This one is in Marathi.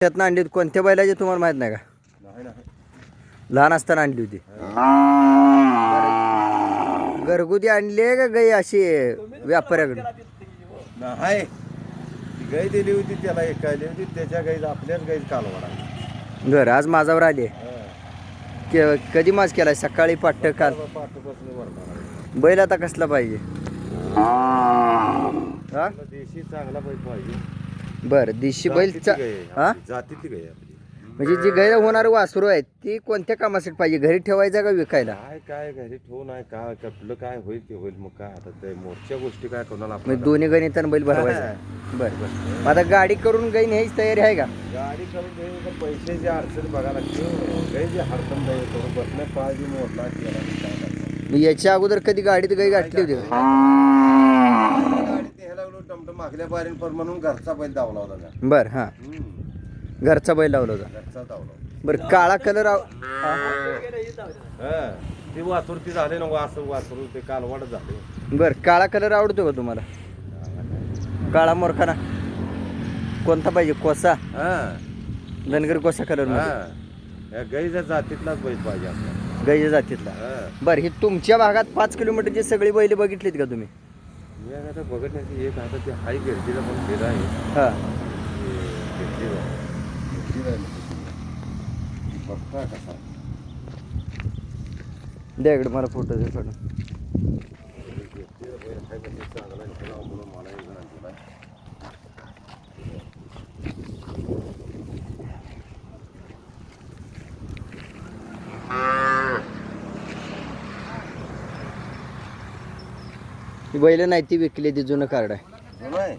त्यातनं आणली होती. कोणत्या बैलाची तुम्हाला माहीत नाही का? लहान असताना आणली होती. घरगुती आणली आहे का गाई अशी व्यापाऱ्याकडे नाही. गाय दिली होती त्याला एक होती त्याच्या गाईच आपल्याच गाईच कालवडा बरं आज माझावर आली. के- कधी माज केलाय? सकाळी पाट्ट काल. बैल आता कसला पाहिजे? हा. देशी चांगला बैल पाहिजे. बरं दिशी बैल हा? जातीतली गाय आहे आपली. म्हणजे जी गैर होणार वासरू आहे ती कोणत्या कामासाठी पाहिजे? घरी ठेवायचा का विकायला? काय काय घरी ठेवून आहे काय कुठलं काय होईल ते होईल मग काय? आता ते मोठच्या गोष्टी काय कोणाला म्हणजे आपल्याला- दोन्ही गणितानं बैल भरवायचा. बरं बरं. मग आता गाडी करून गाई न्यायची तयारी आहे का? गाडी करून घ्यायची तर पैशाची अडचण बघा लागते. गायची हरकम नाही करून बसण्या पाहिजे मोडला केला काय याच्या अगोदर कधी गाडीत गाई गाठली होती? का? गाडी ते ह्याला लागलो टमटम मागल्या बारीन पण म्हणून घरचा बैल धावला होता. बरं हां. घरचा बैल लावला होता घरचा धावला होता. बरं काळा कलर हा. ती वासुर ती झाले ना वासरू वासरू ते कालवाड झाले बरं काळा कलर आवडतो का तुम्हाला काळा मोरखाना कोणता पाहिजे कोसा हा धनगर कोसा कलर हा. या गाईच्या जातीतलाच बैल पाहिजे आपल्याला गाईच्या जातीतला हा. बरं ही तुमच्या भागात पाच किलोमीटरची सगळी बैल बघितलीत का तुम्ही मी आता बघण्याची एक आता ते हाय पण आहे. हां. ते. बघता कसा द्या इकडे मला फोटो दे बैल नाही ती विकली ती जुनं कार्ड आहे.